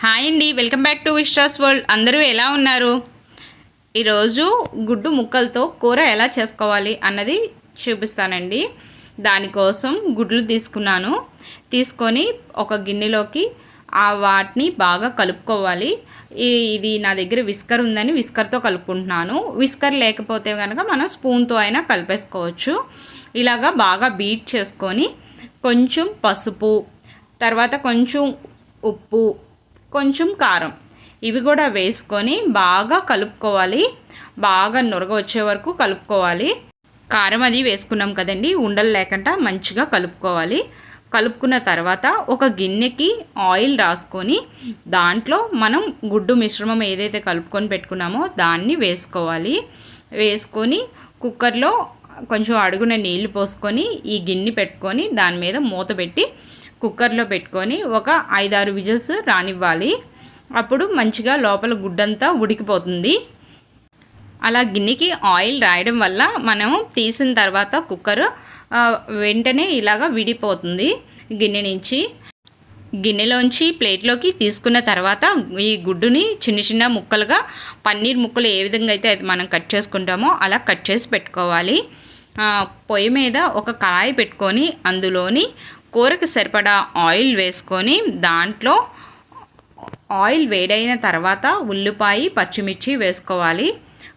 Hi అండి welcome back to Vishwas world. అందరూ ఎలా ఉన్నారు? ఈరోజు గుడ్డు ముక్కలతో కూర ఎలా చేసుకోవాలి అన్నది చూపిస్తానండి. దానికోసం గుడ్లు తీసుకున్నాను. తీసుకొని ఒక గిన్నెలోకి ఆ వాటిని బాగా కలుపుకోవాలి. ఈ- ఇది నా దగ్గర విస్కర్ ఉందని విస్కర్తో కలుపుకుంటున్నాను. విస్కర్ లేకపోతే కనుక మనం స్పూన్తో అయినా కలిపేసుకోవచ్చు. ఇలాగా బాగా బీట్ చేసుకొని కొంచెం పసుపు తర్వాత కొంచెం ఉప్పు కొంచెం కారం. ఇవి కూడా వేసుకొని బాగా కలుపుకోవాలి. బాగా నురగ వచ్చే వరకు కలుపుకోవాలి. కారం అది వేసుకున్నాం కదండి. ఉండలు లేకుండా మంచిగా కలుపుకోవాలి. కలుపుకున్న తర్వాత ఒక గిన్నెకి ఆయిల్ రాసుకొని దాంట్లో మనం గుడ్డు మిశ్రమం ఏదైతే కలుపుకొని పెట్టుకున్నామో దాన్ని వేసుకోవాలి. వేసుకొని కుక్కర్లో కొంచెం అడుగున నీళ్ళు పోసుకొని ఈ గిన్నె పెట్టుకొని దాని మీద మూత పెట్టి కుక్కర్లో పెట్టుకొని ఒక ఐదారు విజిల్స్ రానివ్వాలి. అప్పుడు మంచిగా లోపల గుడ్డంతా ఉడికిపోతుంది. అలా గిన్నెకి ఆయిల్ రాయడం వల్ల మనం తీసిన తర్వాత కుక్కర్ వెంటనే ఇలాగా విడిపోతుంది గిన్నె నుంచి. గిన్నెలోంచి ప్లేట్లోకి తీసుకున్న తర్వాత ఈ గుడ్డుని చిన్న చిన్న ముక్కలుగా పన్నీర్ ముక్కలు ఏ విధంగా అయితే మనం కట్ చేసుకుంటామో అలా కట్ చేసి పెట్టుకోవాలి. పొయ్యి మీద ఒక కళాయి పెట్టుకొని అందులోని కూరకు సరిపడా ఆయిల్ వేసుకొని దాంట్లో ఆయిల్ వేడైన తర్వాత ఉల్లిపాయ పచ్చిమిర్చి వేసుకోవాలి.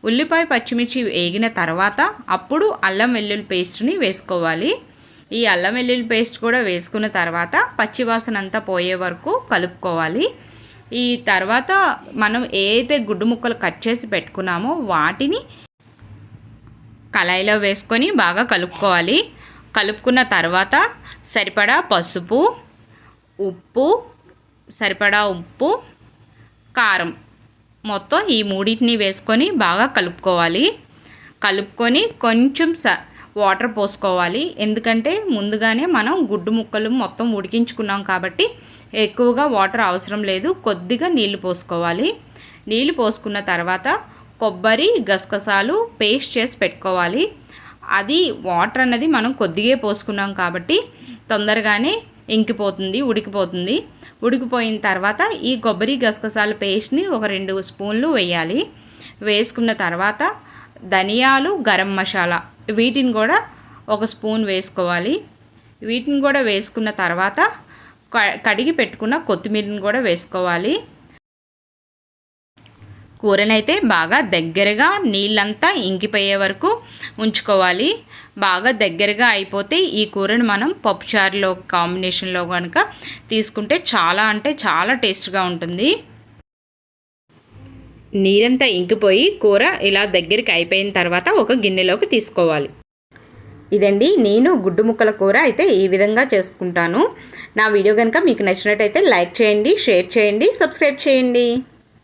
ఉల్లిపాయ పచ్చిమిర్చి వేగిన తర్వాత అప్పుడు అల్లం వెల్లుల్లి పేస్ట్ని వేసుకోవాలి. ఈ అల్లం వెల్లుల్లి పేస్ట్ కూడా వేసుకున్న తర్వాత పచ్చివాసన అంతా పోయే వరకు కలుపుకోవాలి. ఈ తర్వాత మనం ఏదైతే గుడ్డు ముక్కలు కట్ చేసి పెట్టుకున్నామో వాటిని కళాయిలో వేసుకొని బాగా కలుపుకోవాలి. కలుపుకున్న తర్వాత సరిపడా పసుపు ఉప్పు సరిపడా ఉప్పు కారం మొత్తం ఈ మూడింటిని వేసుకొని బాగా కలుపుకోవాలి. కలుపుకొని కొంచెం స వాటర్ పోసుకోవాలి. ఎందుకంటే ముందుగానే మనం గుడ్డు ముక్కలు మొత్తం ఉడికించుకున్నాం కాబట్టి ఎక్కువగా వాటర్ అవసరం లేదు. కొద్దిగా నీళ్ళు పోసుకోవాలి. నీళ్ళు పోసుకున్న తర్వాత కొబ్బరి గసగసాలు పేస్ట్ చేసి పెట్టుకోవాలి. అది వాటర్ అన్నది మనం కొద్దిగా పోసుకున్నాం కాబట్టి తొందరగానే ఇంకిపోతుంది ఉడికిపోతుంది. ఉడికిపోయిన తర్వాత ఈ కొబ్బరి గసగసాల పేస్ట్ని ఒక రెండు స్పూన్లు వేయాలి. వేసుకున్న తర్వాత ధనియాలు గరం మసాలా వీటిని కూడా ఒక స్పూన్ వేసుకోవాలి. వీటిని కూడా వేసుకున్న తర్వాత క- కడిగి పెట్టుకున్న కొత్తిమీరని కూడా వేసుకోవాలి. కూరనైతే బాగా దగ్గరగా నీళ్ళంతా ఇంకిపోయే వరకు ఉంచుకోవాలి. బాగా దగ్గరగా అయిపోతే ఈ కూరను మనం పప్పుచారులో కాంబినేషన్లో కనుక తీసుకుంటే చాలా అంటే చాలా టేస్ట్గా ఉంటుంది. నీరంతా ఇంకిపోయి కూర ఇలా దగ్గరికి అయిపోయిన తర్వాత ఒక గిన్నెలోకి తీసుకోవాలి. ఇదండి. నేను గుడ్డు ముక్కల కూర అయితే ఈ విధంగా చేసుకుంటాను. నా వీడియో కనుక మీకు నచ్చినట్టయితే లైక్ చేయండి షేర్ చేయండి సబ్స్క్రైబ్ చేయండి.